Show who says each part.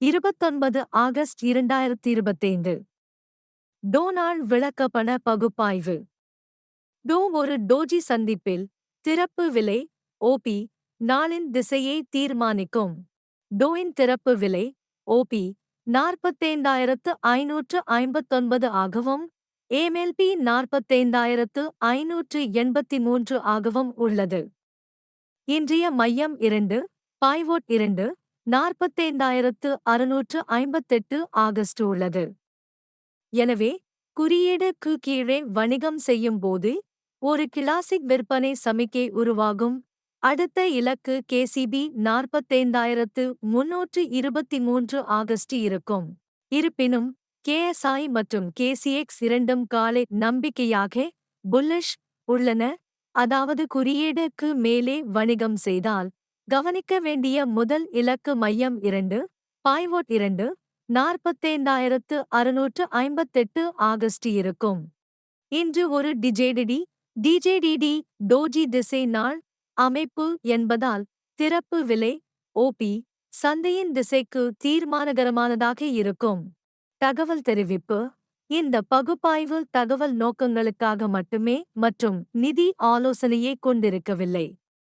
Speaker 1: இருபத்தொன்பது ஆகஸ்ட் இரண்டாயிரத்தி இருபத்தைந்து டோனால் விளக்கப்பண பகுப்பாய்வு. டோ ஒரு டோஜி சந்திப்பில் திறப்பு விலை ஓபி நாளின் திசையை தீர்மானிக்கும். டோயின் திறப்பு விலை ஓபி நாற்பத்தைந்தாயிரத்து ஐநூற்று ஐம்பத்தொன்பது ஆகவும் ஏமெல்பி நாற்பத்தைந்தாயிரத்து ஐநூற்று எண்பத்தி மூன்று ஆகவும் உள்ளது. இன்றைய மையம் இரண்டு பாய்வோட் இரண்டு நாற்பத்தைந்தாயிரத்து அறுநூற்று ஐம்பத்தெட்டு ஆகஸ்ட் உள்ளது. எனவே குறியீடுக்கு கீழே வணிகம் செய்யும் போது ஒரு கிளாசிக் விற்பனை சமிக்கை உருவாகும். அடுத்த இலக்கு கேசிபி நாற்பத்தைந்தாயிரத்து முன்னூற்று இருபத்தி மூன்று ஆகஸ்ட் இருக்கும். இருப்பினும் கேஎஸ்ஐ மற்றும் கேசிஎக்ஸ் இரண்டும் காலை நம்பிக்கையாக புல்லிஷ் உள்ளன. அதாவது குறியீடுக்கு மேலே வணிகம் செய்தால் கவனிக்க வேண்டிய முதல் இலக்கு மையம் இரண்டு பாய்வோட் இரண்டு நாற்பத்தைந்தாயிரத்து அறுநூற்று ஐம்பத்தெட்டு ஆகஸ்ட் இருக்கும். இன்று ஒரு டிஜேடிடி டிஜேடிடி டோஜி திசை நாள் அமைப்பு என்பதால் திறப்பு விலை ஓபி சந்தையின் திசைக்கு தீர்மானகரமானதாக இருக்கும். தகவல் தெரிவிப்பு இந்த பகுப்பாய்வு தகவல் நோக்கங்களுக்காக மட்டுமே மற்றும் நிதி ஆலோசனையை கொண்டிருக்கவில்லை.